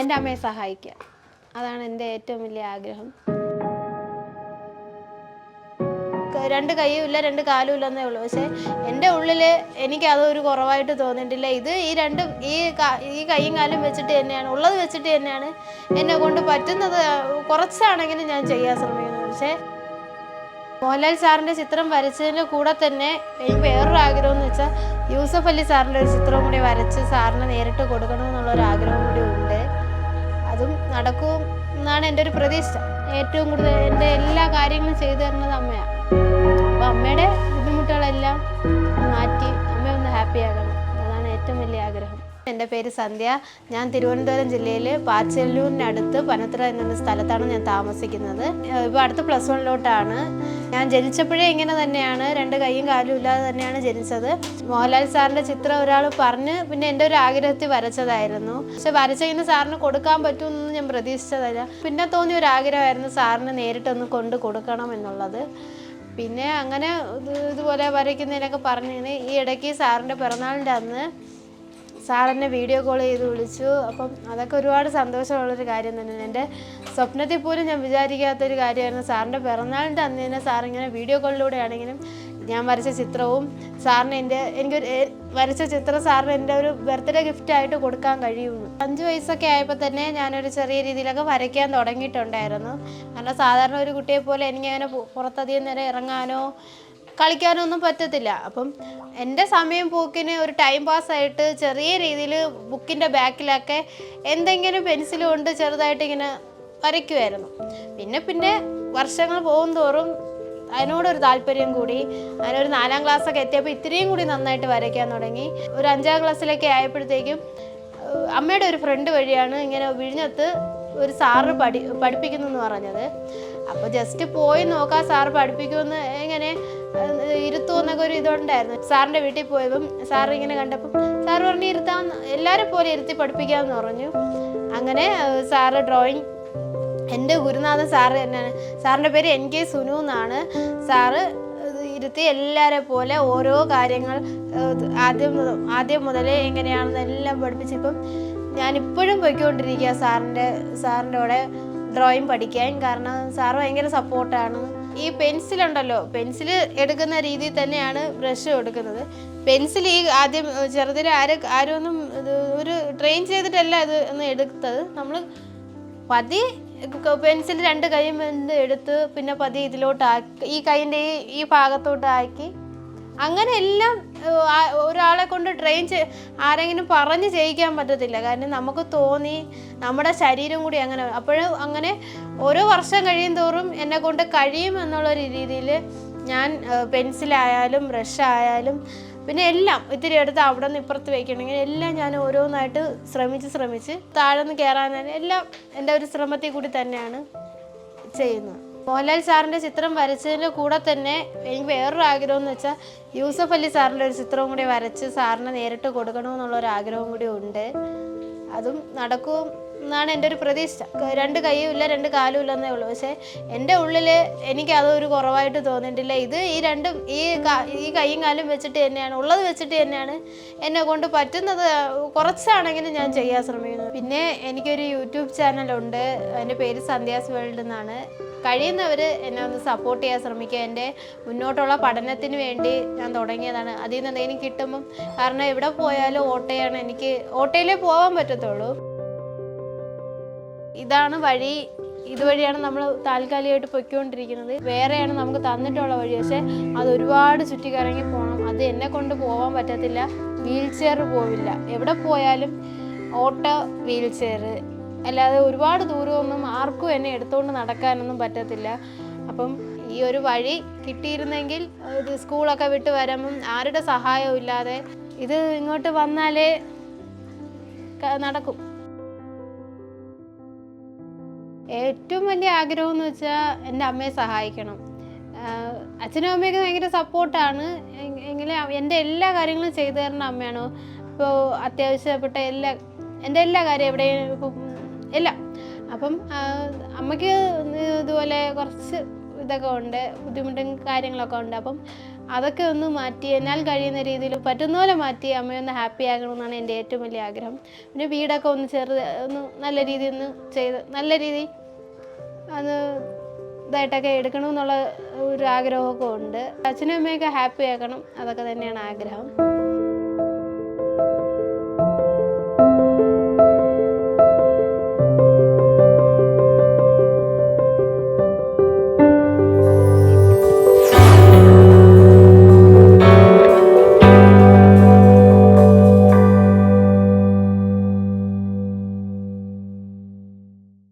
എന്റെ അമ്മയെ സഹായിക്കുക. അതാണ് എന്റെ ഏറ്റവും വലിയ ആഗ്രഹം. രണ്ട് കൈയും ഇല്ല രണ്ട് കാലും ഇല്ലെന്നേ ഉള്ളൂ. പക്ഷേ എന്റെ ഉള്ളിൽ എനിക്ക് അതൊരു കുറവായിട്ട് തോന്നിയിട്ടില്ല. ഇത് ഈ രണ്ട് ഈ ഈ കൈയും കാലും വെച്ചിട്ട് തന്നെയാണ് ഉള്ളത് വെച്ചിട്ട് തന്നെയാണ് എന്നെ കൊണ്ട് പറ്റുന്നത്. കുറച്ചാണെങ്കിലും ഞാൻ ചെയ്യാൻ ശ്രമിക്കുന്നത് പക്ഷേ മോഹൻലാൽ സാറിന്റെ ചിത്രം വരച്ചതിന്റെ കൂടെ തന്നെ എനിക്ക് വേറൊരു ആഗ്രഹം എന്ന് വെച്ചാൽ യൂസഫ് അലി സാറിന്റെ ഒരു ചിത്രം കൂടി വരച്ച് സാറിന് നേരിട്ട് കൊടുക്കണമെന്നുള്ളൊരു ആഗ്രഹം കൂടി ഉണ്ട് നടക്കും എന്നാണ് എന്റെ ഒരു പ്രതീക്ഷ. ഏറ്റവും കൂടുതൽ എന്റെ എല്ലാ കാര്യങ്ങളും ചെയ്തു തരുന്നത് അമ്മയാണ്. അപ്പം അമ്മയുടെ ബുദ്ധിമുട്ടുകളെല്ലാം മാറ്റി എന്റെ പേര് സന്ധ്യ. ഞാൻ തിരുവനന്തപുരം ജില്ലയിൽ പാച്ചല്ലൂരിനടുത്ത് പനത്ര എന്ന സ്ഥലത്താണ് ഞാൻ താമസിക്കുന്നത്. ഇപ്പോൾ അടുത്ത് പ്ലസ് വണ്ണിലോട്ടാണ്. ഞാൻ ജനിച്ചപ്പോഴേ ഇങ്ങനെ തന്നെയാണ്. രണ്ട് കൈയും കാലും ഇല്ലാതെ തന്നെയാണ് ജനിച്ചത്. മോഹൻലാൽ സാറിന്റെ ചിത്രം ഒരാൾ പറഞ്ഞ് പിന്നെ എന്റെ ഒരു ആഗ്രഹത്തിൽ വരച്ചതായിരുന്നു. പക്ഷെ വരച്ചിങ്ങനെ സാറിന് കൊടുക്കാൻ പറ്റുമെന്നൊന്നും ഞാൻ പ്രതീക്ഷിച്ചതല്ല. പിന്നെ തോന്നിയ ഒരു ആഗ്രഹമായിരുന്നു സാറിന് നേരിട്ടൊന്ന് കൊണ്ട് കൊടുക്കണം എന്നുള്ളത്. പിന്നെ അങ്ങനെ ഇതുപോലെ വരയ്ക്കുന്നതിനൊക്കെ പറഞ്ഞിങ്ങനെ ഈ ഇടയ്ക്ക് സാറിന്റെ പിറന്നാളിന്റെ അന്ന് സാറെന്നെ വീഡിയോ കോൾ ചെയ്ത് വിളിച്ചു. അപ്പം അതൊക്കെ ഒരുപാട് സന്തോഷമുള്ളൊരു കാര്യം തന്നെയാണ്. എന്റെ സ്വപ്നത്തിൽ പോലും ഞാൻ വിചാരിക്കാത്തൊരു കാര്യമായിരുന്നു. സാറിന്റെ പിറന്നാളിന്റെ അന്ന് തന്നെ സാറിങ്ങനെ വീഡിയോ കോളിലൂടെയാണെങ്കിലും ഞാൻ വരച്ച ചിത്രവും സാറിന് എന്റെ എനിക്കൊരു വരച്ച ചിത്രം സാറിന് എന്റെ ഒരു ബർത്ത്ഡേ ഗിഫ്റ്റ് ആയിട്ട് കൊടുക്കാൻ കഴിയുന്നു. അഞ്ച് വയസ്സൊക്കെ ആയപ്പോൾ തന്നെ ഞാനൊരു ചെറിയ രീതിയിലൊക്കെ വരയ്ക്കാൻ തുടങ്ങിയിട്ടുണ്ടായിരുന്നു. കാരണം സാധാരണ ഒരു കുട്ടിയെ പോലെ എനിക്കങ്ങനെ പുറത്തധികം നേരം ഇറങ്ങാനോ കളിക്കാനോ ഒന്നും പറ്റത്തില്ല. അപ്പം എന്റെ സമയം പോക്കിന് ഒരു ടൈം പാസ്സായിട്ട് ചെറിയ രീതിയിൽ ബുക്കിന്റെ ബാക്കിലൊക്കെ എന്തെങ്കിലും പെൻസിൽ കൊണ്ട് ചെറുതായിട്ട് ഇങ്ങനെ വരയ്ക്കുമായിരുന്നു പിന്നെ പിന്നെ വർഷങ്ങൾ പോകും തോറും അതിനോടൊരു താല്പര്യം കൂടി. അതിനൊരു നാലാം ക്ലാസ്സൊക്കെ എത്തിയപ്പോൾ ഇത്രയും കൂടി നന്നായിട്ട് വരയ്ക്കാൻ തുടങ്ങി. ഒരു അഞ്ചാം ക്ലാസ്സിലൊക്കെ ആയപ്പോഴത്തേക്കും അമ്മയുടെ ഒരു ഫ്രണ്ട് വഴിയാണ് ഇങ്ങനെ വിഴിഞ്ഞത്ത് ഒരു സാറ് പഠി പഠിപ്പിക്കുന്നു പറഞ്ഞത്. അപ്പോൾ ജസ്റ്റ് പോയി നോക്കാം സാറ് പഠിപ്പിക്കുമെന്ന് എങ്ങനെ ഇരുത്തുമെന്നൊക്കെ ഒരു ഇതുണ്ടായിരുന്നു. സാറിന്റെ വീട്ടിൽ പോയതും സാർ ഇങ്ങനെ കണ്ടപ്പം സാർ പറഞ്ഞു ഇരുത്താൻ എല്ലാവരും പോലെ ഇരുത്തി പഠിപ്പിക്കാമെന്ന് പറഞ്ഞു. അങ്ങനെ സാറ് ഡ്രോയിങ് എന്റെ ഗുരുനാഥൻ സാറ് തന്നെയാണ്. സാറിന്റെ പേര് എൻ കെ സുനു എന്നാണ്. സാറ് ഇരുത്തി എല്ലാവരെ പോലെ ഓരോ കാര്യങ്ങൾ ആദ്യം ആദ്യം മുതലേ എങ്ങനെയാണെന്ന് എല്ലാം പഠിപ്പിച്ചിപ്പം ഞാനിപ്പോഴും പോയിക്കൊണ്ടിരിക്കുക സാറിന്റെ സാറിന്റെ കൂടെ ഡ്രോയിങ് പഠിക്കാൻ. കാരണം സാറ് ഭയങ്കര സപ്പോർട്ടാണ് ഈ പെൻസിലുണ്ടല്ലോ പെൻസിൽ എടുക്കുന്ന രീതിയിൽ തന്നെയാണ് ബ്രഷ് എടുക്കുന്നത്. പെൻസിൽ ഈ ആദ്യം ചെറുതിൽ ആരും ആരും ഒന്നും ഒരു ട്രെയിൻ ചെയ്തിട്ടല്ല ഇത് ഒന്ന് എടുത്തത്. നമ്മൾ പതി പെൻസിൽ രണ്ട് കൈയും എടുത്ത് പിന്നെ പതി ഇതിലോട്ട് ആക്കി ഈ കൈന്റെ ഈ ഈ ഭാഗത്തോട്ട് ആക്കി അങ്ങനെ എല്ലാം ഒരാളെ കൊണ്ട് ട്രെയിൻ ചെയ് ആരെങ്കിലും പറഞ്ഞ് ചെയ്യിക്കാൻ പറ്റത്തില്ല. കാരണം നമുക്ക് തോന്നി നമ്മുടെ ശരീരം കൂടി അങ്ങനെ അപ്പോഴും അങ്ങനെ ഓരോ വർഷം കഴിയും തോറും എന്നെ കൊണ്ട് കഴിയും എന്നുള്ളൊരു രീതിയിൽ ഞാൻ പെൻസിലായാലും ബ്രഷ് ആയാലും പിന്നെ എല്ലാം ഇത്തിരി എടുത്ത് അവിടെ നിന്ന് ഇപ്പുറത്ത് വയ്ക്കണമെങ്കിൽ എല്ലാം ഞാൻ ഓരോന്നായിട്ട് ശ്രമിച്ച് ശ്രമിച്ച് താഴെ നിന്ന് കയറാനായാലും എല്ലാം എന്റെ ഒരു ശ്രമത്തിൽ കൂടി തന്നെയാണ് ചെയ്യുന്നത്. മോഹൻലാൽ സാറിന്റെ ചിത്രം വരച്ചതിന്റെ കൂടെ തന്നെ എനിക്ക് വേറൊരു ആഗ്രഹം എന്ന് വെച്ചാൽ യൂസഫ് അലി സാറിന്റെ ഒരു ചിത്രവും കൂടി വരച്ച് സാറിന് നേരിട്ട് കൊടുക്കണമെന്നുള്ളൊരു ആഗ്രഹം കൂടി ഉണ്ട്. അതും നടക്കും. എന്നാണ് എന്റെ ഒരു പ്രതീക്ഷ. രണ്ട് കൈയും ഇല്ല രണ്ട് കാലും ഇല്ലെന്നേ ഉള്ളൂ. പക്ഷേ എന്റെ ഉള്ളിൽ എനിക്ക് അതൊരു കുറവായിട്ട് തോന്നിയിട്ടില്ല. ഇത് ഈ രണ്ടും ഈ ഈ കൈയും കാലും വെച്ചിട്ട് തന്നെയാണ് ഉള്ളത് വെച്ചിട്ട് തന്നെയാണ് എന്നെ കൊണ്ട് പറ്റുന്നത്. കുറച്ചാണെങ്കിലും ഞാൻ ചെയ്യാൻ ശ്രമിക്കുന്നത് പിന്നെ എനിക്കൊരു യൂട്യൂബ് ചാനലുണ്ട്. എന്റെ പേര് സന്ധ്യാസ് വേൾഡ് എന്നാണ്. കഴിയുന്നവർ എന്നെ ഒന്ന് സപ്പോർട്ട് ചെയ്യാൻ ശ്രമിക്കുക. എന്റെ മുന്നോട്ടുള്ള പഠനത്തിന് വേണ്ടി ഞാൻ തുടങ്ങിയതാണ്. അതിൽ നിന്ന് എന്തെങ്കിലും കിട്ടുമ്പം കാരണം എവിടെ പോയാലും ഓട്ടയാണ് എനിക്ക് ഓട്ടയിലേ പോകാൻ പറ്റത്തുള്ളൂ. ഇതാണ് വഴി ഇതുവഴിയാണ് നമ്മൾ താൽക്കാലികമായിട്ട് പൊയ്ക്കൊണ്ടിരിക്കുന്നത്. വേറെയാണ് നമുക്ക് തന്നിട്ടുള്ള വഴി. പക്ഷേ അത് ഒരുപാട് ചുറ്റിക്കറങ്ങി പോകണം അത് എന്നെ കൊണ്ട് പോകാൻ പറ്റത്തില്ല. വീൽ ചെയർ പോവില്ല. എവിടെ പോയാലും ഓട്ടോ വീൽ ചെയർ. അല്ലാതെ ഒരുപാട് ദൂരമൊന്നും ആർക്കും എന്നെ എടുത്തുകൊണ്ട് നടക്കാനൊന്നും പറ്റത്തില്ല. അപ്പം ഈ ഒരു വഴി കിട്ടിയിരുന്നെങ്കിൽ ഇത് സ്കൂളൊക്കെ വിട്ട് വരുമ്പം ആരുടെ സഹായവും ഇല്ലാതെ ഇത് ഇങ്ങോട്ട് വന്നാലേ നടക്കും. ഏറ്റവും വലിയ ആഗ്രഹം എന്ന് വെച്ചാൽ എന്റെ അമ്മയെ സഹായിക്കണം. അച്ഛനും അമ്മയൊക്കെ ഭയങ്കര സപ്പോർട്ടാണ്. എങ്കിലും എന്റെ എല്ലാ കാര്യങ്ങളും ചെയ്തു തരുന്ന അമ്മയാണ്? ഇപ്പോൾ അത്യാവശ്യപ്പെട്ട എല്ലാ എന്റെ എല്ലാ കാര്യം എവിടെയും എല്ലാം അപ്പം അമ്മയ്ക്ക് ഇതുപോലെ കുറച്ച് ഇതൊക്കെ ഉണ്ട് ബുദ്ധിമുട്ടും കാര്യങ്ങളൊക്കെ ഉണ്ട്. അപ്പം അതൊക്കെ ഒന്ന് മാറ്റി എന്നാൽ കഴിയുന്ന രീതിയിൽ പറ്റുന്ന പോലെ മാറ്റി അമ്മയൊന്ന് ഹാപ്പി ആകണമെന്നാണ് എന്റെ ഏറ്റവും വലിയ ആഗ്രഹം. പിന്നെ വീടൊക്കെ ഒന്ന് ചെറുത് ഒന്ന് നല്ല രീതിയിൽ ഒന്ന് ചെയ്ത് നല്ല രീതിയിൽ അത് ഇതായിട്ടൊക്കെ എടുക്കണമെന്നുള്ള ഒരു ആഗ്രഹമൊക്കെ ഉണ്ട്. അച്ഛനും അമ്മയൊക്കെ ഹാപ്പി ആക്കണം. അതൊക്കെ തന്നെയാണ് ആഗ്രഹം.